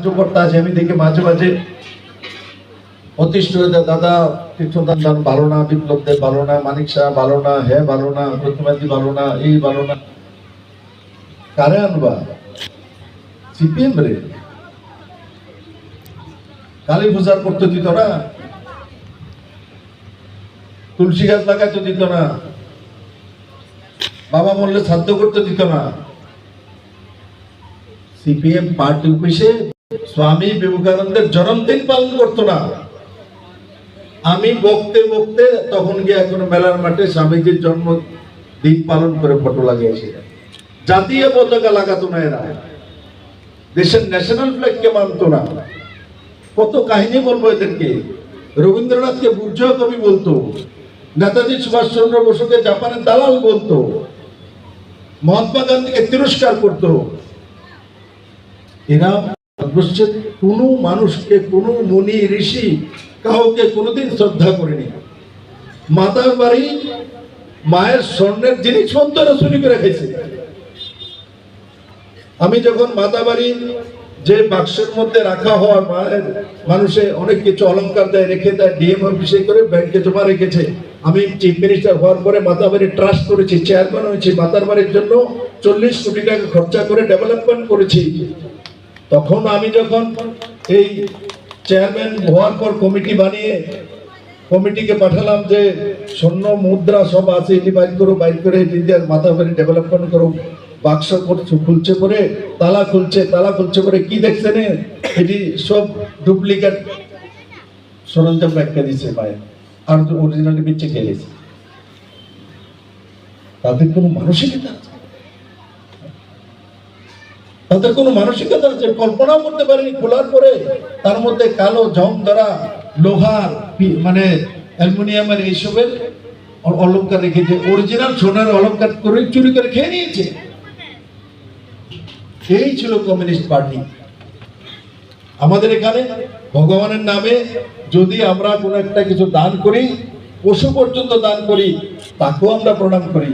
কার্যকর্তা আছে, আমি দেখি মাঝে মাঝে অতিষ্ঠ হয়ে দাদা তীর্থদান দান ভালো না বিপ্লব দেব ভালো না, মানিক শাহ ভালো না, হে ভালো না প্রতিমাদি ভালো না, এই ভালো না। কারে আনবা? সিপিএম রে। কালী পূজার করতে দিত না। তুলসী গাছ লাগাইতে দিত না। বাবা মরলে শ্রাদ্ধ করতে দিত না। সিপিএম পার্টি অফিসে স্বামী বিবেকানন্দের জন্মদিন পালন করতো না। আমি বকতে বকতে তখন গিয়ে এখন মেলার মাঠে স্বামীজির জন্ম দিন পালন করে ফটো লাগিয়েছিলেন জাতীয় পতাকা লাগাতো না এরা। দেশের ন্যাশনাল ফ্ল্যাগকে মানতো না। কত কাহিনী বলব এদেরকে। রবীন্দ্রনাথকে বুর্জয় কবি বলতো, নেতাজি সুভাষচন্দ্র বসুকে জাপানের দালাল বলতো, মহাত্মা গান্ধীকে তিরস্কার করতো। এরা ভারতবর্ষের কোনো মানুষকে, কোনো মুনি, ঋষি কাউকে কোনোদিন শ্রদ্ধা করেনি। মাতার বাড়ি মায়ের স্বর্ণের জিনিসপত্র এরা চুরি করে আমি যখন মাতা বাড়ি যে বাক্সের মধ্যে রাখা হওয়া মায়ের, মানুষে অনেক কিছু অলংকার দেয়, রেখে দেয়, ডিএম অফিসে করে ব্যাংকে জমা রেখেছে। আমি চিফ মিনিস্টার হওয়ার পরে মাতা বাড়ি ট্রাস্ট করেছি, চেয়ারম্যান হয়েছি, মাতার বাড়ির জন্য চল্লিশ কোটি টাকা খরচা করে ডেভেলপমেন্ট করেছি। তখন আমি যখন এই চেয়ারম্যান হওয়ার পর কমিটি বানিয়ে কমিটিকে পাঠালাম যে স্বর্ণ মুদ্রা সব আছে, এটি বাইর করো, বাইর করে নিজের মাথা ভরে ডেভেলপমেন্ট করো, বাক্স করছে খুলছে পরে, তালা খুলছে তালা খুলছে পরে কি দেখছেন এ? এটি সব ডুপ্লিকেট সরঞ্জাম ব্যাখ্যা দিচ্ছে পায়ে আর অরিজিনালি বিচ্ছে খেলেছে তাদের কোনো মানসিকতা আছে? তাদের কোনো মানসিকতা আছে? কল্পনাও করতে পারেনি খোলার পরে। তার মধ্যে কালো জং ধরা লোহার মানে অ্যালুমিনিয়ামের এইসবের অ- অলংকার রেখেছে অরিজিনাল সোনার অলংকার করে চুরি করে খেয়ে নিয়েছে। এই ছিল কমিউনিস্ট পার্টি আমাদের এখানে ভগবানের নামে যদি আমরা কোনো একটা কিছু দান করি, পশু পর্যন্ত দান করি, তাকেও আমরা প্রণাম করি।